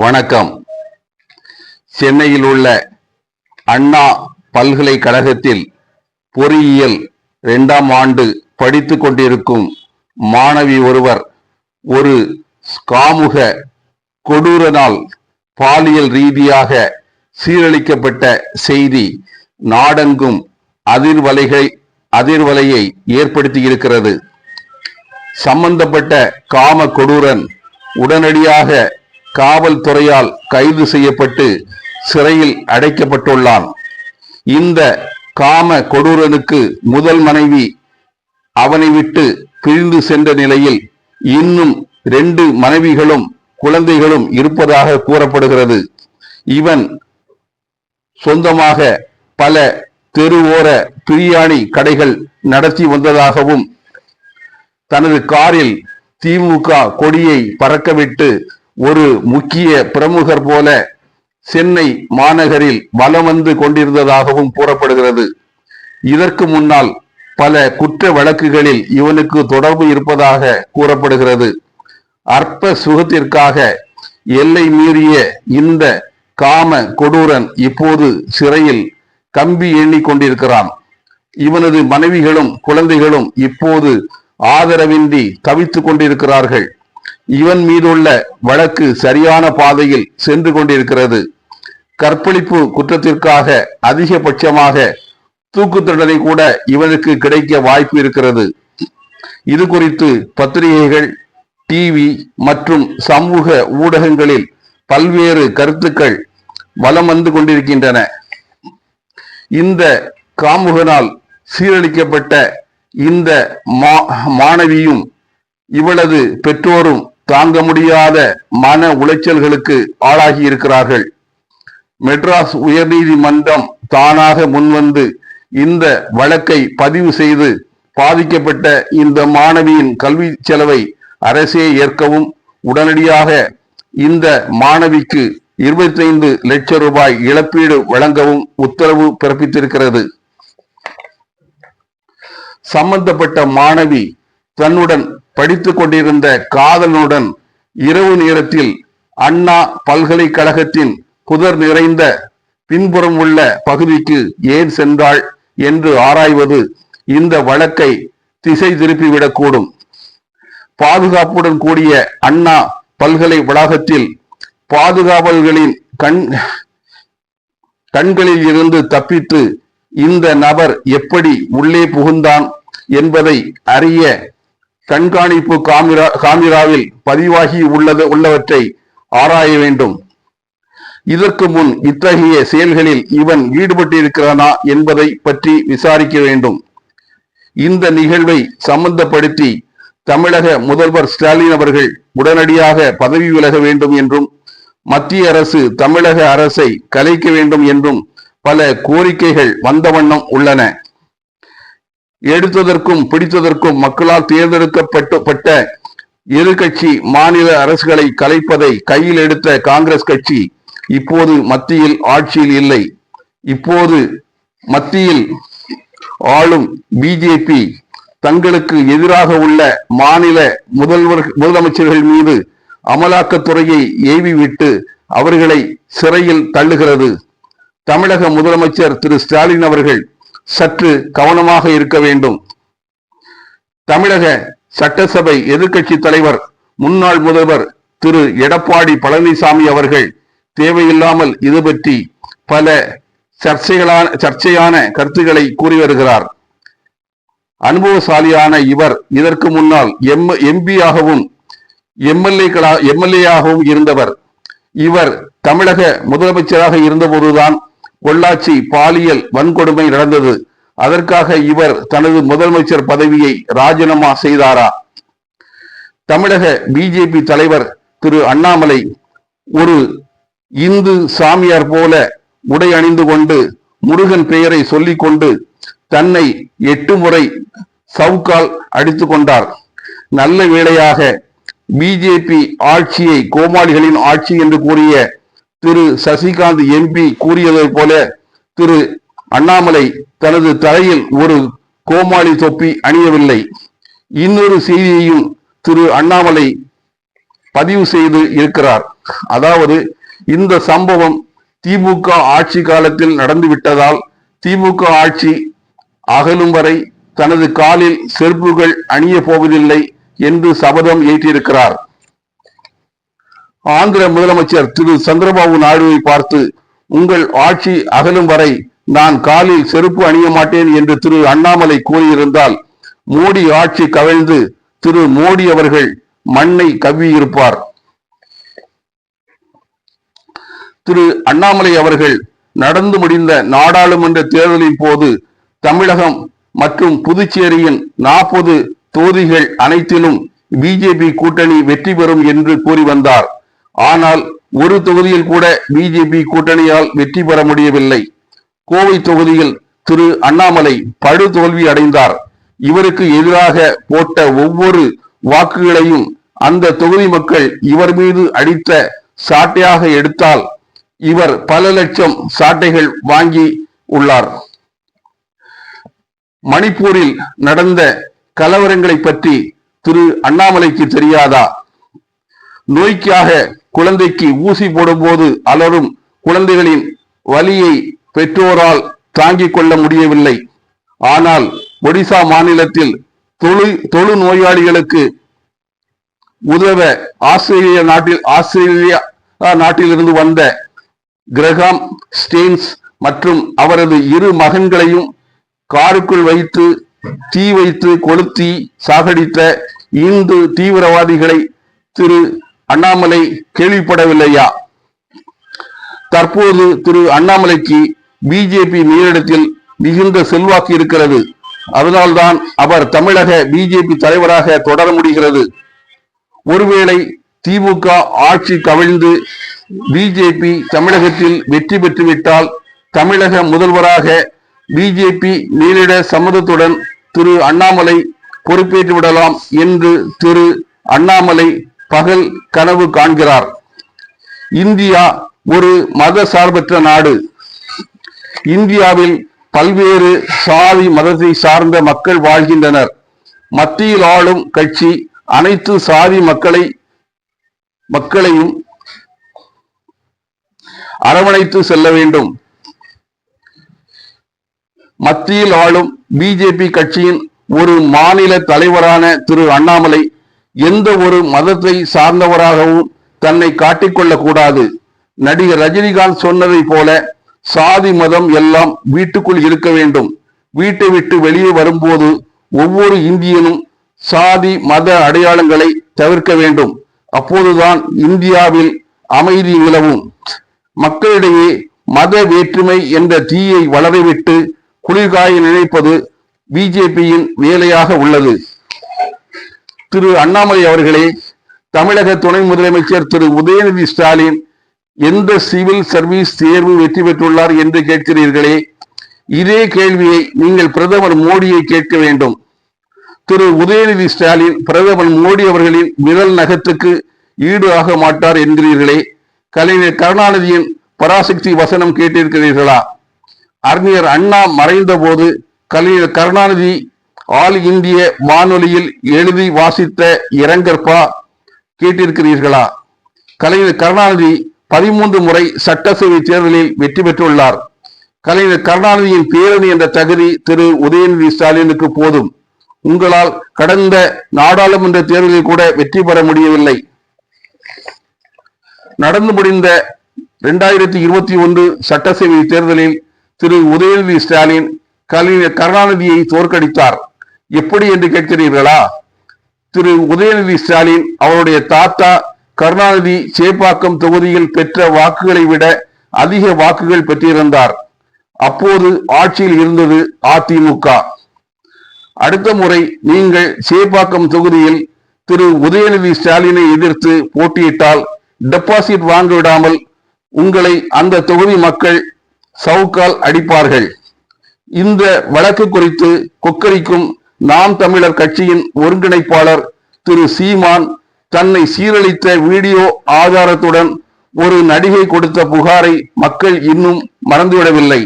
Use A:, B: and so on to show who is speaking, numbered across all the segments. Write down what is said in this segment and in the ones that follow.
A: வணக்கம். சென்னையில் உள்ள அண்ணா பல்கலைக்கழகத்தில் பொறியியல் இரண்டாம் ஆண்டு படித்து கொண்டிருக்கும் மாணவி ஒருவர் ஒரு காமுக கொடூரனால் பாலியல் ரீதியாக சீரழிக்கப்பட்ட செய்தி நாடெங்கும் அதிர்வலைகளை அதிர்வலையை ஏற்படுத்தியிருக்கிறது. சம்பந்தப்பட்ட காம கொடூரன் உடனடியாக காவல்துறையால் கைது செய்யப்பட்டு சிறையில் அடைக்கப்பட்டுள்ளான். இந்த காம கொடூரனுக்கு முதல் மனைவி அவனை விட்டு பிரிந்து சென்ற நிலையில் இன்னும் ரெண்டு மனைவிகளும் குழந்தைகளும் இருப்பதாக கூறப்படுகிறது. இவன் சொந்தமாக பல தெருவோர பிரியாணி கடைகள் நடத்தி வந்ததாகவும் தனது காரில் திமுக கொடியை பறக்கவிட்டு ஒரு முக்கிய பிரமுகர் போல சென்னை மாநகரில் வலம் வந்து கொண்டிருந்ததாகவும் கூறப்படுகிறது. இதற்கு முன்னால் பல குற்ற வழக்குகளில் இவனுக்கு தொடர்பு இருப்பதாக கூறப்படுகிறது. அற்ப சுகத்திற்காக எல்லை மீறிய இந்த காம கொடூரன் இப்போது சிறையில் கம்பி எண்ணிக்கொண்டிருக்கிறான் இவனது மனைவிகளும் குழந்தைகளும் இப்போது ஆதரவின்றி தவித்துக் கொண்டிருக்கிறார்கள். இவன் மீதுள்ள வழக்கு சரியான பாதையில் சென்று கொண்டிருக்கிறது. கற்பழிப்பு குற்றத்திற்காக அதிகபட்சமாக தூக்கு தண்டனை கூட இவனுக்கு கிடைக்க வாய்ப்பு இருக்கிறது. இது குறித்து பத்திரிகைகள் டிவி மற்றும் சமூக ஊடகங்களில் பல்வேறு கருத்துக்கள் வலம் வந்து கொண்டிருக்கின்றன. இந்த காமுகனால் சீரழிக்கப்பட்ட இந்த மா- மாணவியும் இவளது பெற்றோரும் தாங்க முடியாத மன உளைச்சல்களுக்கு ஆளாகி இருக்கிறார்கள். மெட்ராஸ் உயர்நீதிமன்றம் தானாக முன்வந்து இந்த வழக்கை பதிவு செய்து பாதிக்கப்பட்ட இந்த மாணவியின் கல்வி செலவை அரசே ஏற்கவும் உடனடியாக இந்த மாணவிக்கு 25 லட்சம் ரூபாய் இழப்பீடு வழங்கவும் உத்தரவு பிறப்பித்திருக்கிறது. சம்பந்தப்பட்ட மாணவி தன்னுடன் படித்துக் கொண்டிருந்த காதலனுடன் இரவு நேரத்தில் அண்ணா பல்கலைக்கழகத்தின் புதர் நிறைந்த பின்புறம் உள்ள பகுதிக்கு ஏன் சென்றாள் என்று ஆராய்வது இந்த வழக்கை திசை திருப்பிவிடக்கூடும். பாதுகாப்புடன் கூடிய அண்ணா பல்கலை வளாகத்தில் பாதுகாவல்களின் கண் கண்களில் இருந்து தப்பித்து இந்த நபர் எப்படி உள்ளே புகுந்தான் என்பதை அறிய கண்காணிப்பு காமிரா காமிராவில் பதிவாகி உள்ளது உள்ளவற்றை ஆராய வேண்டும். இதற்கு முன் இத்தகைய செயல்களில் இவன் ஈடுபட்டிருக்கிறானா என்பதை பற்றி விசாரிக்க வேண்டும். இந்த நிகழ்வை சம்பந்தப்படுத்தி தமிழக முதல்வர் ஸ்டாலின் அவர்கள் உடனடியாக பதவி விலக வேண்டும் என்றும் மத்திய அரசு தமிழக அரசை கலைக்க வேண்டும் என்றும் பல கோரிக்கைகள் வந்த வண்ணம் உள்ளன. எடுத்ததற்கும் பிடித்ததற்கும் மக்களால் தேர்ந்தெடுக்கப்பட்ட எதிர்கட்சி மாநில அரசுகளை கலைப்பதை கையில் எடுத்த காங்கிரஸ் கட்சி இப்போது மத்தியில் ஆட்சியில் இல்லை. இப்போது மத்தியில் ஆளும் பிஜேபி தங்களுக்கு எதிராக உள்ள மாநில முதல்வர் முதலமைச்சர்கள் மீது அமலாக்கத்துறையை ஏவி விட்டு அவர்களை சிறையில் தள்ளுகிறது. தமிழக முதலமைச்சர் திரு ஸ்டாலின் அவர்கள் சற்று கவனமாக இருக்க வேண்டும். தமிழக சட்டசபை எதிர்க்கட்சி தலைவர் முன்னாள் முதல்வர் திரு. எடப்பாடி பழனிசாமி அவர்கள் தேவையில்லாமல் இது பற்றி பல சர்ச்சைகளான சர்ச்சையான கருத்துக்களை கூறி வருகிறார். அனுபவசாலியான இவர் இதற்கு முன்னால் எம் எம்பியாகவும் எம்எல்ஏக்களா எம்எல்ஏயாகவும் இருந்தவர். இவர் தமிழக முதலமைச்சராக இருந்தபோதுதான் பொள்ளாச்சி பாலியல் வன்கொடுமை நடந்தது. அதற்காக இவர் தனது முதலமைச்சர் பதவியை ராஜினாமா செய்தாரா? தமிழக பிஜேபி தலைவர் திரு அண்ணாமலை ஒரு இந்து சாமியார் போல உடை அணிந்து கொண்டு முருகன் பெயரை சொல்லிக் கொண்டு தன்னை எட்டு முறை சவுக்கால் அடித்து கொண்டார். நல்ல வேளையாக பிஜேபி ஆட்சியை கோமாளிகளின் ஆட்சி என்று கூறிய திரு சசிகாந்த் எம்பி கூறியதை போல திரு அண்ணாமலை தனது தலையில் ஒரு கோமாளி தொப்பி அணியவில்லை. இன்னொரு செய்தியையும் திரு அண்ணாமலை பதிவு செய்து இருக்கிறார். அதாவது இந்த சம்பவம் திமுக ஆட்சி காலத்தில் நடந்துவிட்டதால் திமுக ஆட்சி அகலும் வரை தனது காலில் செருப்புகள் அணிய போவதில்லை என்று சபதம் ஏற்றிருக்கிறார். ஆந்திர முதலமைச்சர் திரு. சந்திரபாபு நாயுடுவை பார்த்து உங்கள் ஆட்சி அகலும் வரை நான் காலில் செருப்பு அணிய மாட்டேன் என்று திரு. அண்ணாமலை கூறியிருந்தால் மோடி ஆட்சி கவிழ்ந்து திரு. மோடி அவர்கள் மண்ணை கவ்வியிருப்பார். திரு. அண்ணாமலை அவர்கள் நடந்து முடிந்த நாடாளுமன்ற தேர்தலின் போது தமிழகம் மற்றும் புதுச்சேரியின் நாற்பது தொகுதிகள் அனைத்திலும் பிஜேபி கூட்டணி வெற்றி பெறும் என்று கூறி வந்தார். ஆனால் ஒரு தொகுதியில் கூட பிஜேபி கூட்டணியால் வெற்றி பெற முடியவில்லை. கோவை தொகுதியில் திரு அண்ணாமலை படு தோல்வி அடைந்தார். இவருக்கு எதிராக போட்ட ஒவ்வொரு வாக்குகளையும் அந்த தொகுதி மக்கள் இவர் மீது அடித்த சாட்டையாக எடுத்தால் இவர் பல லட்சம் சாட்டைகள் வாங்கி உள்ளார். மணிப்பூரில் நடந்த கலவரங்களை பற்றி திரு அண்ணாமலைக்கு தெரியாதா? நோய்க்காக குழந்தைக்கு ஊசி போடும்போது அலரும் குழந்தைகளின் வலியை பெற்றோரால் தாங்கிக் கொள்ள முடியவில்லை. ஆனால் ஒடிசா மாநிலத்தில் தொழு தொழு நோயாளிகளுக்கு உதவ ஆஸ்திரேலிய நாட்டில் ஆஸ்திரேலியா நாட்டிலிருந்து வந்த கிரகாம் ஸ்டேன்ஸ் மற்றும் அவரது இரு மகன்களையும் காருக்குள் வைத்து தீ வைத்து கொளுத்தி சாகடித்த இந்து தீவிரவாதிகளை திரு அண்ணாமலை கேள்விப்படவில்லையா? தற்போது திரு அண்ணாமலைக்கு பிஜேபி மேலிடத்தில் மிகுந்த செல்வாக்கு இருக்கிறது. அதனால்தான் அவர் தமிழக பிஜேபி தலைவராக தொடர முடிகிறது. ஒருவேளை திமுக ஆட்சி கவிழ்ந்து பிஜேபி தமிழகத்தில் வெற்றி பெற்றுவிட்டால் தமிழக முதல்வராக பிஜேபி மேலிட சம்மதத்துடன் திரு அண்ணாமலை பொறுப்பேற்று விடலாம் என்று திரு அண்ணாமலை பகல் கனவு காண்கிறார். இந்தியா ஒரு மத சார்பற்ற நாடு. இந்தியாவில் பல்வேறு சாதி மதத்தை சார்ந்த மக்கள் வாழ்கின்றனர். மத்தியில் ஆளும் கட்சி அனைத்து சாதி மக்களை மக்களையும் அரவணைத்து செல்ல வேண்டும். மத்தியில் ஆளும் பிஜேபி கட்சியின் ஒரு மாநில தலைவரான திரு அண்ணாமலை எந்த ஒரு மதத்தை சார்ந்தவராகவும் தன்னை காட்டிக்கொள்ளக் கூடாது நடிகர் ரஜினிகாந்த் சொன்னதை போல சாதி மதம் எல்லாம் வீட்டுக்குள் இருக்க வேண்டும். வீட்டை விட்டு வெளியே வரும்போது ஒவ்வொரு இந்தியனும் சாதி மத அடையாளங்களை தவிர்க்க வேண்டும். அப்போதுதான் இந்தியாவில் அமைதி நிலவும். மக்களிடையே மத வேற்றுமை என்ற தீயை வளரவிட்டு குளிர்காய நினைப்பது பிஜேபியின் வேலையாக உள்ளது. திரு அண்ணாமலை அவர்களே தமிழக துணை முதலமைச்சர் திரு உதயநிதி ஸ்டாலின் எந்த சிவில் சர்வீஸ் தேர்வு வெற்றி பெற்றுள்ளார் என்று கேட்கிறீர்களே? இதே கேள்வியை நீங்கள் பிரதமர் மோடியை கேட்க வேண்டும். திரு உதயநிதி ஸ்டாலின் பிரதமர் மோடி அவர்களின் விரல் நகத்துக்கு ஈடு ஆக மாட்டார் என்கிறீர்களே. கலைஞர் கருணாநிதியின் பராசக்தி வசனம் கேட்டிருக்கிறீர்களா? அறிஞர் அண்ணா மறைந்த போது கலைஞர் கருணாநிதி ஆல் இந்திய வானொலியில் எழுதி வாசித்த இரங்கற்பா கேட்டிருக்கிறீர்களா? கலைஞர் கருணாநிதி பதிமூன்று முறை சட்டசபை தேர்தலில் வெற்றி பெற்றுள்ளார். கலைஞர் கருணாநிதியின் பேரணி என்ற தகுதி திரு. உதயநிதி ஸ்டாலினுக்கு போதும். உங்களால் கடந்த நாடாளுமன்ற தேர்தலில் கூட வெற்றி பெற முடியவில்லை. நடந்து முடிந்த இரண்டாயிரத்தி இருபத்தி ஒன்று சட்டசபை தேர்தலில் திரு. உதயநிதி ஸ்டாலின் கலைஞர் கருணாநிதியை தோற்கடித்தார். எப்படி என்று கேட்கிறீர்களா? திரு உதயநிதி ஸ்டாலின் அவருடைய தாத்தா கருணாநிதி சேப்பாக்கம் தொகுதியில் பெற்ற வாக்குகளை விட அதிக வாக்குகள் பெற்றிருந்தார். அப்போது ஆட்சியில் இருந்தது அதிமுக. அடுத்த முறை நீங்கள் சேப்பாக்கம் தொகுதியில் திரு உதயநிதி ஸ்டாலினை எதிர்த்து போட்டியிட்டால் டெபாசிட் வாங்க விடாமல் உங்களை அந்த தொகுதி மக்கள் சவுக்கால் அடிப்பார்கள். இந்த வழக்கு குறித்து கொக்கரிக்கும் நாம் தமிழர் கட்சியின் ஒருங்கிணைப்பாளர் திரு சீமான் தன்னை சீரழித்த வீடியோ ஆதாரத்துடன் ஒரு நடிகை கொடுத்த புகாரை மக்கள் இன்னும் மறந்துவிடவில்லை.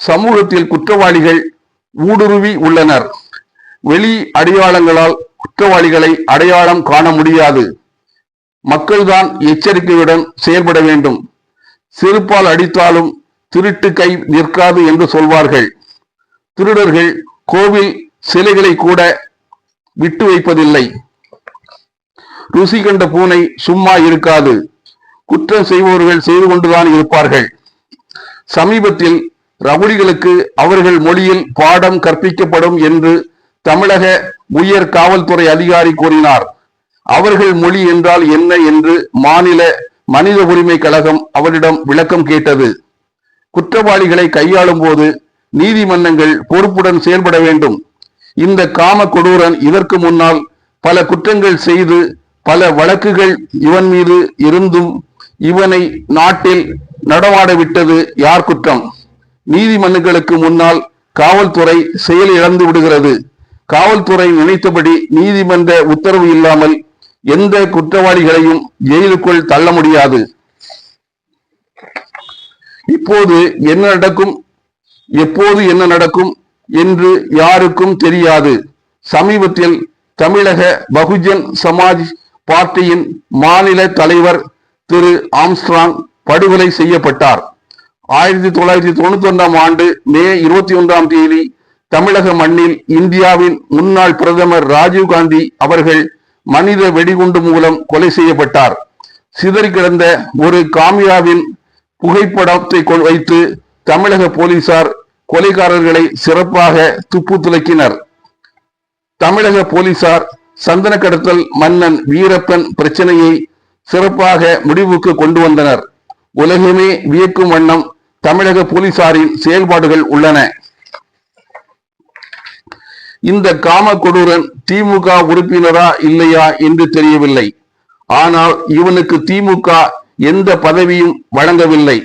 A: சமூகத்தில் குற்றவாளிகள் ஊடுருவி உள்ளனர். வெளி அடையாளங்களால் குற்றவாளிகளை அடையாளம் காண முடியாது. மக்கள்தான் எச்சரிக்கையுடன் செயல்பட வேண்டும். செருப்பால் அடித்தாலும் திருட்டு கை நிற்காது என்று சொல்வார்கள். திருடர்கள் கோவில் சிலைகளை கூட விட்டு வைப்பதில்லை. ருசி கண்ட பூனை சும்மா இருக்காது. குற்றம் செய்பவர்கள் செய்து கொண்டுதான் இருப்பார்கள். சமீபத்தில் ரவுடிகளுக்கு அவர்கள் மொழியில் பாடம் கற்பிக்கப்படும் என்று தமிழக உயர் காவல்துறை அதிகாரி கூறினார். அவர்கள் மொழி என்றால் என்ன என்று மாநில மனித உரிமை கழகம் அவரிடம் விளக்கம் கேட்டது. குற்றவாளிகளை கையாளும் போது நீதிமன்றங்கள் பொறுப்புடன் செயல்பட வேண்டும். இந்த காம கொடூரன் இதற்கு முன்னால் பல குற்றங்கள் செய்து பல வழக்குகள் இவன் மீது இருந்தும் இவனை நாட்டில் நடமாட விட்டது யார் குற்றம்? நீதிமன்றங்களுக்கு முன்னால் காவல்துறை செயல் இழந்து விடுகிறது. காவல்துறை நினைத்தபடி நீதிமன்ற உத்தரவு இல்லாமல் எந்த குற்றவாளிகளையும் ஜெயிலுக்குள் தள்ள முடியாது. இப்போது என்ன நடக்கும்? எப்போது என்ன நடக்கும் என்று யாருக்கும் தெரியாது. சமீபத்தில் தமிழக பகுஜன் சமாஜ் பார்ட்டியின் மாநில தலைவர் திரு ஆம்ஸ்ட்ராங் படுகொலை செய்யப்பட்டார். ஆயிரத்தி தொள்ளாயிரத்தி தொண்ணூத்தி ஒன்றாம் ஆண்டு மே இருபத்தி ஒன்றாம் தேதி தமிழக மண்ணில் இந்தியாவின் முன்னாள் பிரதமர் ராஜீவ் காந்தி அவர்கள் மனித வெடிகுண்டு மூலம் கொலை செய்யப்பட்டார். சிதறி கிடந்த ஒரு காமியாவின் புகைப்படத்தை வைத்து தமிழக போலீசார் கொலைகாரர்களை சிறப்பாக துப்பு துலக்கினர். தமிழக போலீசார் சந்தன கடத்தல் மன்னன் வீரப்பன் பிரச்சனையை சிறப்பாக முடிவுக்கு கொண்டு வந்தனர். உலகமே வியக்கும் வண்ணம் தமிழக போலீசாரின் செயல்பாடுகள் உள்ளன. இந்த காம கொடூரன் திமுக உறுப்பினரா இல்லையா என்று தெரியவில்லை. ஆனால் இவனுக்கு திமுக எந்த பதவியும் வழங்கவில்லை.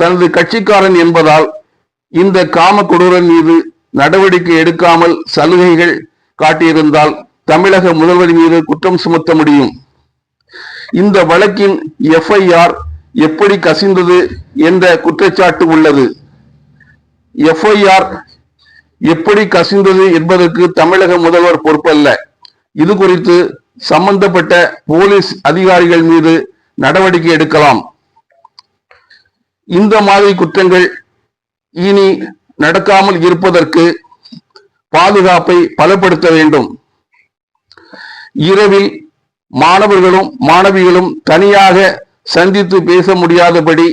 A: தனது கட்சிக்காரன் என்பதால் இந்த காம கொடூரன் மீது நடவடிக்கை எடுக்காமல் சலுகைகள் காட்டியிருந்தால் தமிழக முதல்வர் மீது குற்றம் சுமத்த முடியும். இந்த வழக்கின் எஃப்ஐஆர் எப்படி கசிந்தது என்ற குற்றச்சாட்டு உள்ளது. எஃப்ஐஆர் எப்படி கசிந்தது என்பதற்கு தமிழக முதல்வர் பொறுப்பல்ல. இது குறித்து சம்பந்தப்பட்ட போலீஸ் அதிகாரிகள் மீது நடவடிக்கை எடுக்கலாம். இந்த மாதிரி குற்றங்கள் இனி நடக்காமல் இருப்பதற்கு பாதுகாப்பை பலப்படுத்த வேண்டும். இரவில் மாணவர்களும் மாணவிகளும் தனியாக சந்தித்து பேச முடியாதபடி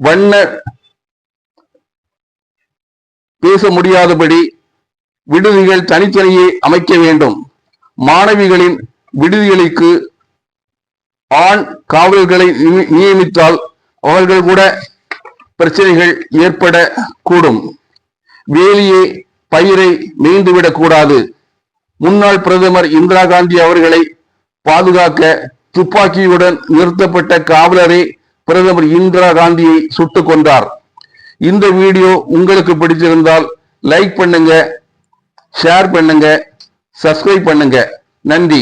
A: வண்ண பேச முடியாதபடி விடுதிகள் தனித்தனியே அமைக்க வேண்டும். மாணவிகளின் விடுதிகளுக்கு ஆண் காவலர்களை நியமித்தால் அவர்கள் கூட பிரச்சனைகள் ஏற்பட கூடும் வேலியே பயிரை மேய்ந்துவிடக் கூடாது முன்னாள் பிரதமர் இந்திரா காந்தி அவர்களை பாதுகாக்க துப்பாக்கியுடன் நிறுத்தப்பட்ட காவலரே பிரதமர் இந்திரா காந்தியை சுட்டுக் கொண்டார் இந்த வீடியோ உங்களுக்கு பிடிச்சிருந்தால் லைக் பண்ணுங்க ஷேர் பண்ணுங்க சப்ஸ்கிரைப் பண்ணுங்க. நன்றி.